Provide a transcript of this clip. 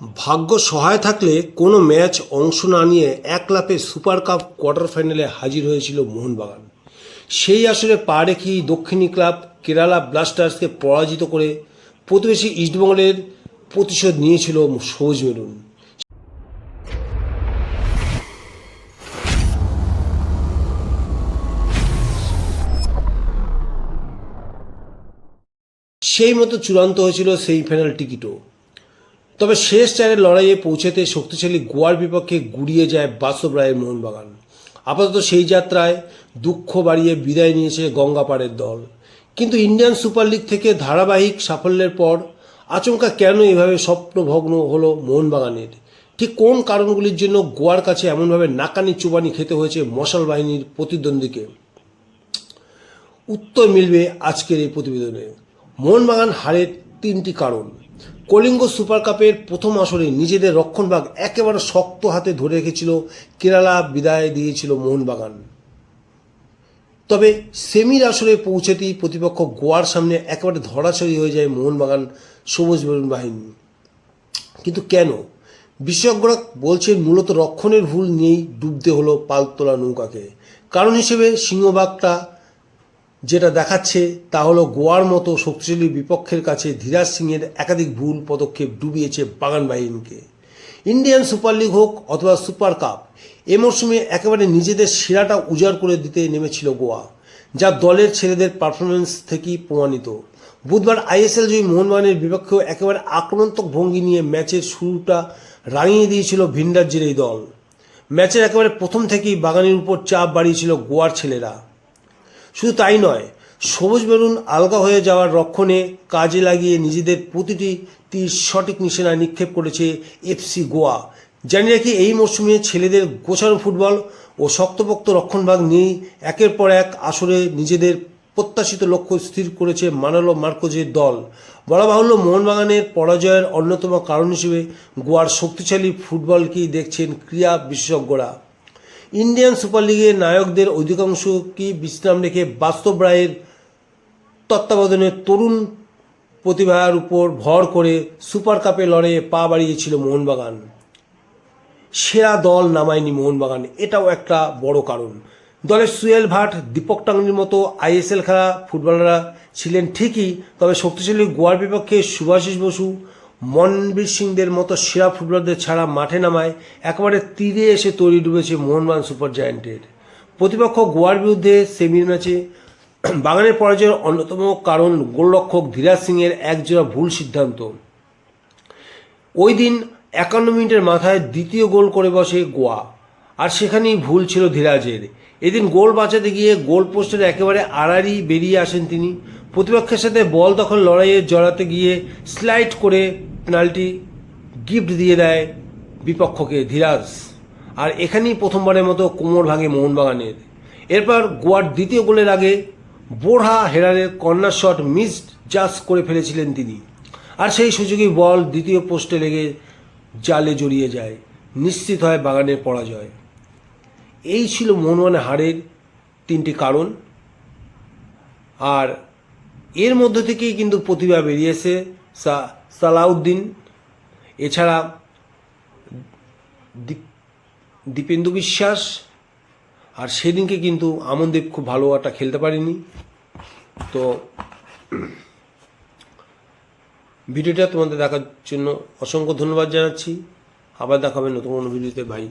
ভাগ্য সহায় থাকলে কোনো ম্যাচ অংশ না নিয়ে এক লাপে সুপার কাপ কোয়ার্টার ফাইনালে হাজির হয়েছিল মোহনবাগান। সেই আসরে পা রেখেই দক্ষিণী ক্লাব কেরালা ব্লাস্টার্সকে পরাজিত করে প্রতিবেশী ইস্টবেঙ্গলের প্রতিশোধ নিয়েছিল সবুজ মেরুন। সেই মতো চূড়ান্ত হয়েছিল সেই ফাইনাল টিকিটও। তবে শেষ চারের লড়াইয়ে পৌঁছেতে শক্তিশালী গোয়ার বিপক্ষে গুড়িয়ে যায় বাসব রায়ের মোহনবাগান। আপাতত সেই যাত্রায় দুঃখ বাড়িয়ে বিদায় নিয়েছে গঙ্গাপাড়ের দল। কিন্তু ইন্ডিয়ান সুপার লিগ থেকে ধারাবাহিক সাফল্যের পর আচমকা কেন এভাবে স্বপ্নভগ্ন হলো মোহনবাগানের? ঠিক কোন কারণগুলির জন্য গোয়ার কাছে এমনভাবে নাকানি চুবানি খেতে হয়েছে মশাল বাহিনীর প্রতিদ্বন্দ্বীকে? উত্তর মিলবে আজকের এই প্রতিবেদনে। মোহনবাগান হারের তিনটি কারণ। কলিঙ্গ সুপার কাপের প্রথম আসরে নিজেদের রক্ষণভাগ একেবারে শক্ত হাতে ধরে রেখেছিল কেরালা, বিদায় দিয়েছিল মোহনবাগান। তবে সেমির আসরে পৌঁছাতেই প্রতিপক্ষ গোয়ার সামনে একেবারে ধরাছড়ি হয়ে যায় মোহনবাগান সবুজ বেরুন বাহিনী। কিন্তু কেন? বিশেষজ্ঞরা বলছেন মূলত রক্ষণের ভুল নিয়েই ডুবতে হলো পালতোলা নৌকাকে। কারণ হিসেবে সিংহবাগটা যেটা দেখাচ্ছে তা হলো গোয়ার মতো শক্তিশালী বিপক্ষের কাছে ধীরাজ সিংয়ের একাধিক ভুল পদক্ষেপ ডুবিয়েছে বাগান বাহিনীকে। ইন্ডিয়ান সুপার লিগ হোক অথবা সুপার কাপ, এ মরশুমে একেবারে নিজেদের সেরাটা উজাড় করে দিতে নেমেছিল গোয়া, যা দলের ছেলেদের পারফরমেন্স থেকেই প্রমাণিত। বুধবার আইএসএল জয়ী মোহনবাগানের বিপক্ষেও একেবারে আক্রমণাত্মক ভঙ্গি নিয়ে ম্যাচের শুরুটা রাঙিয়ে দিয়েছিল ভিন্ডার্জের এই দল। ম্যাচের একেবারে প্রথম থেকেই বাগানের উপর চাপ বাড়িয়েছিল গোয়ার ছেলেরা। শুধু তাই নয়, সবুজ বেরুন আলগা হয়ে যাওয়ার রক্ষণে কাজে লাগিয়ে নিজেদের প্রতিটি তীর সঠিক নিশানায় নিক্ষেপ করেছে এফসি গোয়া। জানি রাখি, এই মরশুমে ছেলেদের গোছানো ফুটবল ও শক্তপোক্ত রক্ষণভাগ নিয়েই একের পর এক আসরে নিজেদের প্রত্যাশিত লক্ষ্য স্থির করেছে মানালো মার্কোজের দল। বলা বাহুল্য, মোহনবাগানের পরাজয়ের অন্যতম কারণ হিসেবে গোয়ার শক্তিশালী ফুটবলকেই দেখছেন ক্রীড়া বিশেষজ্ঞরা। ইন্ডিয়ান সুপার লিগের নায়কদের অধিকাংশ কি বিশ্রাম রেখে বাস্তব রায়ের তত্ত্বাবধানে তরুণ প্রতিভার উপর ভর করে সুপার কাপে লড়াইয়ে পা বাড়িয়েছিল মোহনবাগান? সেরা দল নামায়নি মোহনবাগান, এটাও একটা বড় কারণ। দলের সুয়েল ভাট, দীপক টাঙ্গির মতো আইএসএল খেলা ফুটবলাররা ছিলেন ঠিকই, তবে শক্তিশালী গোয়ার বিপক্ষে সুভাষিস বসু মনবীর সিংদের মতো সেরা ফুটবলারদের ছাড়া মাঠে নামায় একেবারে তীরে এসে তৈরি ডুবেছে মোহনবাগান সুপার জায়ান্টের। প্রতিপক্ষ গোয়ার বিরুদ্ধে সেমির ম্যাচে বাগানের পরাজয়ের অন্যতম কারণ গোলরক্ষক ধীরাজ সিংয়ের একজোড়া ভুল সিদ্ধান্ত। ওই দিন একান্ন মিনিটের মাথায় দ্বিতীয় গোল করে বসে গোয়া। আর সেখানেই ভুল ছিল ধীরাজের। এদিন গোল বাঁচাতে গিয়ে গোল পোস্টের একেবারে আড়াড়ি বেরিয়ে আসেন তিনি। প্রতিপক্ষের সাথে বল তখন লড়াইয়ে জড়াতে গিয়ে স্লাইড করে পেনাল্টি গিফট দিয়ে দেয় বিপক্ষকে ধীরাজ। আর এখানেই প্রথমবারের মতো কোমর ভাঙে মোহনবাগানের। এরপর গোয়ার দ্বিতীয় গোলের আগে বোরহা হেরারের কর্নার শট মিস জাস করে ফেলেছিলেন তিনি। আর সেই সুযোগই বল দ্বিতীয় পোস্টে লেগে জালে জড়িয়ে যায়। নিশ্চিত হয় বাগানের পরাজয়। এই ছিল মোহনবাগানের হারের তিনটি কারণ। আর এর মধ্য থেকেই কিন্তু প্রতিভা বেরিয়েছে, সা- সালাউদ্দিন, এছাড়া দীপ- দীপেন্দু বিশ্বাস আর সেদিনকে কিন্তু আমনদীপ খুব ভালো একটা খেলতে পারেনি। তো ভিডিওটা তোমাদের দেখার জন্য অসংখ্য ধন্যবাদ জানাচ্ছি। আবার দেখাবে নতুন কোনো ভিডিওতে। ভাই